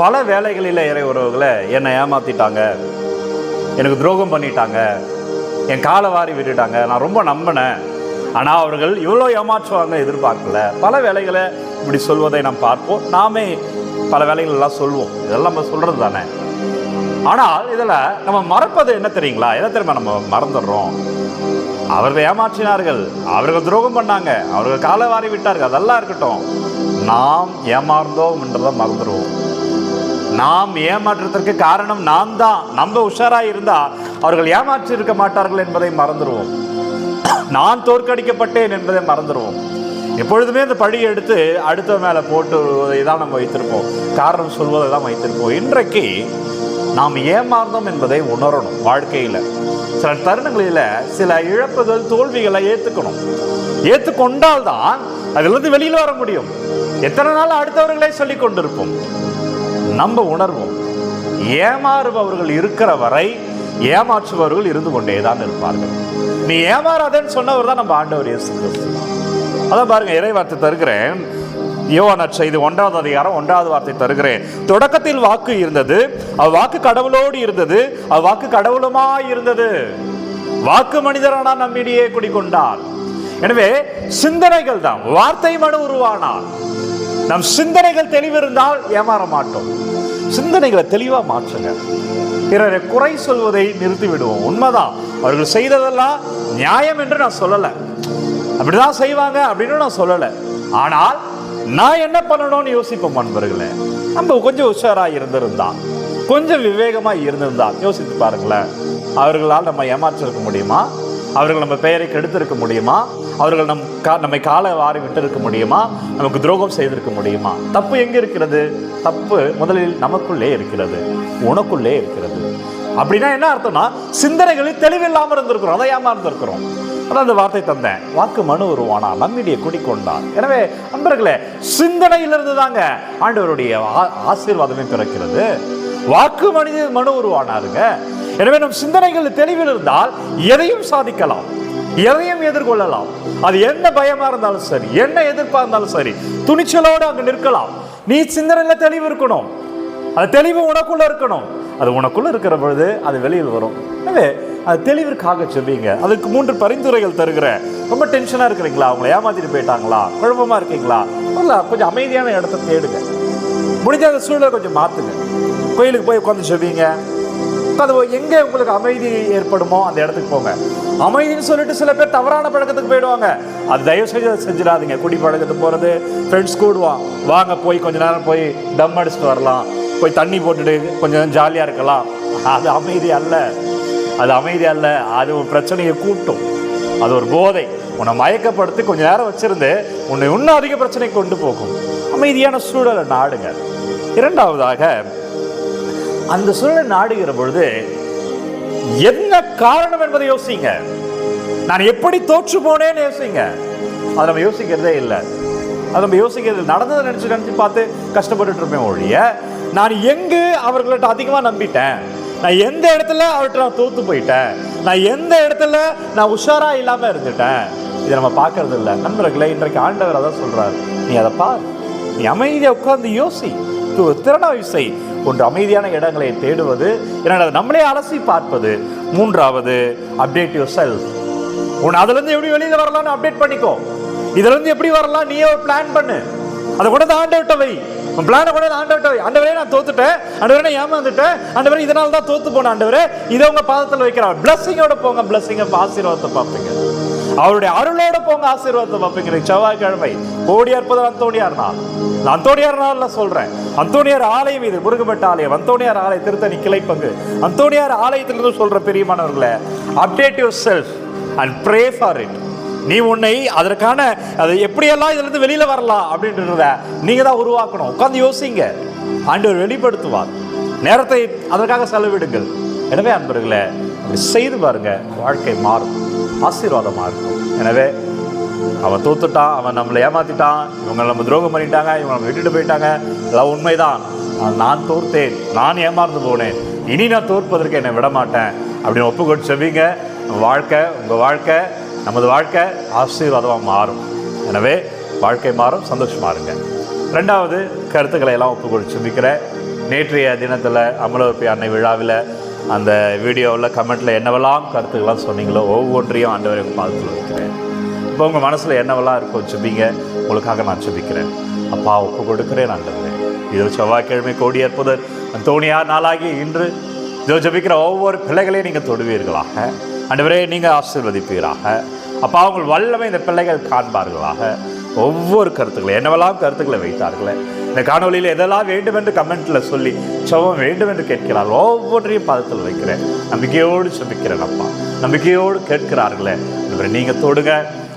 பல வேலைகளில் இறை உறவுகளை என்னை ஏமாற்றிட்டாங்க எனக்கு துரோகம் பண்ணிட்டாங்க. என் காலை வாரி விட்டுட்டாங்க. நான் ரொம்ப நம்பினேன். ஆனால் அவர்கள் இவ்வளோ ஏமாற்றுவாங்க எதிர்பார்க்கல. பல வேலைகளை இப்படி சொல்வதை நாம் பார்ப்போம். நாமே பல வேலைகள் எல்லாம் சொல்வோம். இதெல்லாம் நம்ம சொல்கிறது தானே. ஆனால் இதில் நம்ம மறப்பது என்ன தெரியுங்களா? எதை தெரியுமா நம்ம மறந்துடுறோம்? அவர்கள் ஏமாற்றினார்கள். அவர்கள் துரோகம் பண்ணாங்க. அவர்கள் காலை வாரி விட்டார்கள். அதெல்லாம் இருக்கட்டும். நாம் ஏமாந்தோம் என்றதை மறந்துடுவோம். நாம் ஏமாற்றத்திற்கு காரணம் நாம் தான் நம்ம உஷாராக இருந்தால் அவர்கள் ஏமாற்றி இருக்க மாட்டார்கள் என்பதை மறந்துடுவோம். நான் தோற்கடிக்கப்பட்டேன் என்பதை மறந்துடுவோம். எப்பொழுதுமே இந்த பழியை எடுத்து அடுத்த மேலே போட்டு தான் நம்ம வைத்திருப்போம். காரணம் சொல்வதை தான் வைத்திருப்போம். இன்றைக்கு நாம் ஏமாந்தோம் என்பதை உணரணும் வாழ்க்கையில். சில தருணங்களில் சில இழப்புகள் தோல்விகளை ஏற்றுக்கணும் ஏற்றுக்கொண்டால் தான் அதிலிருந்து வெளியில் வர முடியும். எத்தனை நாள் அடுத்தவர்களே சொல்லி கொண்டிருப்போம் நம்ம உணர்வோம். ஏமாறுபவர்கள் இருக்கிற வரை ஏமாற்றுபவர்கள் இருந்து கொண்டே தான் இருப்பார்கள். நீ ஏமாறாதேன்னு சொன்னவர் தான் நம்ம ஆண்டவர் இயேசு கிறிஸ்து. அதான் பாருங்க இறைவார்த்தை தருகிறேன். யோவான செய்தி ஒன்றாவது அதிகாரம் ஒன்றாவது வார்த்தை தருகிறேன். தொடக்கத்தில் வாக்கு இருந்தது அவ் வாக்கு கடவுளோடு இருந்தது அவ்வாக்கு கடவுளுமாய் இருந்தது. வாக்கு மனிதரானா நம்மிடையே குடிக்கொண்டார் எனவே சிந்தனைகள் தான் வார்த்தை மனு உருவானார். நம் சிந்தனைகள் தெளிவிருந்தால் ஏமாற மாட்டோம். சிந்தனைகளை தெளிவாக மாற்றுங்க. பிறரை குறை சொல்வதை நிறுத்தி விடுவோம் உண்மைதான். அவர்கள் செய்ததெல்லாம் நியாயம் என்று நான் சொல்லலை. அப்படிதான் செய்வாங்க அப்படின்னு நான் சொல்லலை. ஆனால் நான் என்ன பண்ணணும்னு யோசிப்போம் நண்பர்களே நம்ம கொஞ்சம் உஷாராக இருந்திருந்தா கொஞ்சம் விவேகமாக இருந்திருந்தா யோசித்து பாருங்களேன். அவர்களால் நம்ம ஏமாற்றிருக்க முடியுமா? அவர்கள் நம்ம பெயரை கெடுத்திருக்க முடியுமா? அவர்கள் நம் கா நம்மை காலை வாரி விட்டிருக்க முடியுமா? நமக்கு துரோகம் செய்திருக்க முடியுமா? தப்பு எங்கே இருக்கிறது? தப்பு முதலில் நமக்குள்ளே இருக்கிறது. உனக்குள்ளே இருக்கிறது. அப்படின்னா என்ன அர்த்தம்னா சிந்தனைகளில் தெளிவில்லாமல் இருந்திருக்கிறோம். அதையாமல் இருந்திருக்கிறோம் அதான் அந்த வார்த்தை தந்தேன். வாக்கு மனு உருவானா? நம்மிடையே குடிக்கொண்டான் எனவே அன்பர்களே சிந்தனையிலிருந்து தாங்க ஆண்டவருடைய ஆ- ஆசீர்வாதமே பிறக்கிறது. வாக்கு மனித மனு உருவானாருங்க. எனவே நம் சிந்தனைகள் தெளிவில் இருந்தால் எதையும் சாதிக்கலாம் எதையும் எதிர்கொள்ளலாம். அது என்ன பயமா இருந்தாலும் சரி என்ன எதிர்ப்பா இருந்தாலும் சரி துணிச்சலோடு அங்கு நிற்கலாம். நீ சிந்தனையில தெளிவு இருக்கணும். அது தெளிவு உனக்குள்ள இருக்கணும். அது உனக்குள்ள இருக்கிற பொழுது அது வெளியில் வரும். எனவே அது தெளிவிற்காக சொல்லிங்க அதுக்கு மூன்று பரிந்துரைகள் தருகிறேன். ரொம்ப டென்ஷனாக இருக்கிறீங்களா? அவங்கள ஏமாத்திட்டு போயிட்டாங்களா? குழப்பமா இருக்கீங்களா? இல்ல கொஞ்சம் அமைதியான இடத்த தேடுங்க. முடிஞ்ச அந்த சூழலை கொஞ்சம் மாத்துங்க. கோயிலுக்கு போய் உட்காந்து சொல்வீங்க. உட்காந்து போய் எங்கே உங்களுக்கு அமைதி ஏற்படுமோ அந்த இடத்துக்கு போங்க. அமைதின்னு சொல்லிட்டு சில பேர் தவறான பழக்கத்துக்கு போயிடுவாங்க. அது தயவு செஞ்சு அதை செஞ்சிடாதீங்க. குடி பழக்கத்துக்கு போகிறது ஃப்ரெண்ட்ஸ் கூடுவான் வாங்க போய் கொஞ்ச நேரம் போய் டம் அடிச்சுட்டு வரலாம். போய் தண்ணி போட்டுட்டு கொஞ்சம் ஜாலியாக இருக்கலாம். அது அமைதி அல்ல. அது அமைதி அல்ல. அது ஒரு பிரச்சனையை கூட்டும். அது ஒரு போதை. உன்னை மயக்கப்படுத்தி கொஞ்ச நேரம் வச்சிருந்து உன்னை இன்னும் அதிக பிரச்சனை கொண்டு போகும். அமைதியான சூழலை நாடுங்க. இரண்டாவதாக அந்த சூழலை நாடுகிற பொழுது என்ன காரணம் என்பதை யோசிங்க. நான் எப்படி தோற்று போனேன்னு யோசிங்க. அதை நம்ம யோசிக்கிறதே இல்லை. அதை நம்ம யோசிக்கிறது நடந்ததை நினச்சி நினச்சி பார்த்து கஷ்டப்பட்டுட்டு இருப்பேன் ஒழிய நான் எங்கு அவர்கள்ட்ட அதிகமாக நம்பிட்டேன்? நான் எந்த இடத்துல அவர்கிட்ட நான் தோத்து போயிட்டேன்? நான் எந்த இடத்துல நான் உஷாராக இல்லாமல் இருந்துட்டேன்? இதை நம்ம பார்க்கறது இல்லை. நண்பர்களே இன்றைக்கு ஆண்டவர் அதான் சொல்கிறார் நீ அதை பார். நீ அமைதியாக உட்காந்து யோசி. திறனாவிசை ஒன்று அமைதியான இடங்களை தேடுவது இரண்டாவது நம்மளே அலசி பார்ப்பது. மூன்றாவது அப்டேட் யூர் செல்ஃப் உன் அதுலேருந்து எப்படி வெளியில் வரலாம்னு அப்டேட் பண்ணிக்கோ. இதுலேருந்து எப்படி வரலாம் நீயே ஒரு பிளான் பண்ணு. அதை கூட ஆண்டவர்கிட்ட வை உன் பிளானை கூட ஆண்டவர்கிட்ட வை ஆண்டவரே நான் தோத்துட்டேன். ஆண்டவரே நான் ஏமாந்துட்டேன். ஆண்டவரே இதனால தான் தோத்து போன ஆண்டவரே இதை உங்கள் பாதத்தில் வைக்கிறான். பிளஸ்ஸிங்கோட போங்க. பிளஸ்ஸிங்க ஆசீர்வாதத்தை பார்ப்பீங்க. அவருடைய அருளோட போங்க ஆசீர்வாதத்தை பார்ப்பீங்க செவ்வாய்க்கிழமை கோடி அற்புதம் அந்தோணியார் நாள். நான் அந்தோணியார் நாள்ல சொல்றேன். அந்தோணியார் ஆலயம் இது முருகப்பட்ட ஆலயம் அந்தோணியார் ஆலய திருத்தணி கிளை பங்கு அந்தோணியார் ஆலயத்திலிருந்து சொல்ற பெரியமானவர்களே update yourself and pray for it நீ உன்னை அதற்கான அதை எப்படியெல்லாம் இதுல இருந்து வெளியில வரலாம் அப்படின்றத நீங்க தான் உருவாக்கணும். உட்காந்து யோசிங்க. ஆண்டவர் வெளிப்படுத்துவார். நேரத்தை அதற்காக செலவிடுங்கள். எனவே அன்பர்களே செய்து பாருங்க வாழ்க்கை மாறும். ஆசீர்வாதமாக இருக்கும். எனவே அவன் தோத்துட்டான் அவன் நம்மளை ஏமாற்றிட்டான் இவங்க நம்ம துரோகம் பண்ணிட்டாங்க இவங்க நம்ம விட்டுட்டு போயிட்டாங்க. எல்லாம் உண்மைதான். நான் தோர்த்தேன் நான் ஏமாந்து போனேன். இனி நான் தோற்பதற்கு என்னை விட மாட்டேன் அப்படின்னு ஒப்புக்கொண்டு சொல்வீங்க. உங்கள் வாழ்க்கை உங்கள் வாழ்க்கை நமது வாழ்க்கை ஆசீர்வாதமாக மாறும். எனவே வாழ்க்கை மாறும் சந்தோஷமா இருங்க. ரெண்டாவது கருத்துக்களை எல்லாம் ஒப்புக்கொண்டு செபிக்கிறேன் நேற்றைய தினத்தில் அமலவர்பி அன்னை விழாவில் அந்த வீடியோவில் கமெண்ட்டில் என்னவெல்லாம் கருத்துக்கெல்லாம் சொன்னீங்களோ ஒவ்வொன்றையும் ஆண்டவரை பார்த்து வைக்கிறேன் இப்போ உங்கள் மனசில் என்னவெல்லாம் இருக்கோ சுபிங்க உங்களுக்காக நான் சுபிக்கிறேன் அப்பா ஒப்பு கொடுக்குறேன் ஆண்டவரே. இதோ செவ்வாய்க்கிழமை கோடி அற்புதர். தோணியார் நாளாகி இன்று இதோ ஜபிக்கிற ஒவ்வொரு பிள்ளைகளையும் நீங்கள் தொடுவீர்களாக. ஆண்டவரே நீங்கள் ஆசீர்வதிப்பீராக. அப்பா அவங்க வல்லமை இந்த பிள்ளைகள் காண்பார்களாக. ஒவ்வொரு கருத்துக்களை என்னவெல்லாம் கருத்துக்களை வைத்தார்களே. இந்த காணொலியில் எதெல்லாம் வேண்டும் என்று கமெண்ட்டில் சொல்லி சவம் வேண்டும் என்று கேட்கிறார்கள் ஒவ்வொன்றையும் பாதத்தில் வைக்கிறேன். நம்பிக்கையோடு செபிக்கிறேன் அப்பா. நம்பிக்கையோடு கேட்கிறார்களே. ஆண்டவரே நீங்கள் தொடுங்க.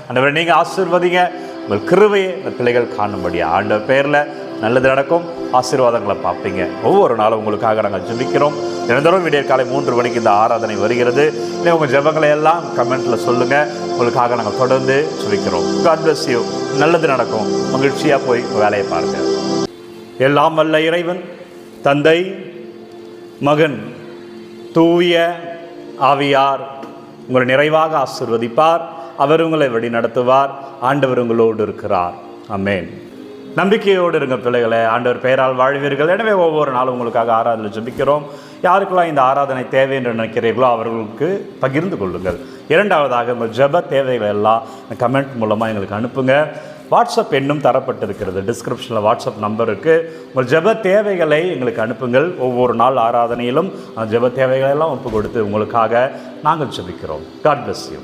ஆண்டவரை நீங்கள் ஆசீர்வதிங்க. உங்கள் கிருவையை இந்த பிள்ளைகள் காணும்படி ஆண்ட பேரில் நல்லது நடக்கும். ஆசீர்வாதங்களை பார்ப்பீங்க. ஒவ்வொரு நாளும் உங்களுக்காக நாங்கள் ஜெபிக்கிறோம். தினந்தோறும் விடிய காலை மூன்று மணிக்கு இந்த ஆராதனை வருகிறது. இல்லை உங்கள் ஜெபங்களை எல்லாம் கமெண்ட்டில் சொல்லுங்கள் உங்களுக்காக நாங்கள் தொடர்ந்து ஜெபிக்கிறோம். காட் பிளஸ் யூ நல்லது நடக்கும். மகிழ்ச்சியாக போய் வேலையை பாருங்கள் எல்லாம் வல்ல இறைவன் தந்தை மகன் தூய ஆவியார் உங்களை நிறைவாக ஆசிர்வதிப்பார் அவர் உங்களை வழி நடத்துவார் ஆண்டவர் உங்களோடு இருக்கிறார். அமேன் நம்பிக்கையோடு இருங்க பிள்ளைகளை ஆண்டவர் பெயரால் வாழ்வீர்கள். எனவே ஒவ்வொரு நாளும் உங்களுக்காக ஆராதனை ஜபிக்கிறோம். யாருக்கெல்லாம் இந்த ஆராதனை தேவை என்று நினைக்கிறீர்களோ அவர்களுக்கு பகிர்ந்து கொள்ளுங்கள். இரண்டாவதாக உங்கள் ஜெப தேவைகள் எல்லாம் கமெண்ட் மூலமாக எங்களுக்கு அனுப்புங்க. வாட்ஸ்அப் எண்ணும் தரப்பட்டிருக்கிறது. டிஸ்கிரிப்ஷனில் வாட்ஸ்அப் நம்பர் இருக்குது உங்கள் ஜெப தேவைகளை எங்களுக்கு அனுப்புங்கள். ஒவ்வொரு நாள் ஆராதனையிலும் அந்த ஜெப தேவைகளெல்லாம் ஒப்பு கொடுத்து உங்களுக்காக நாங்கள் ஜெபிக்கிறோம். God bless you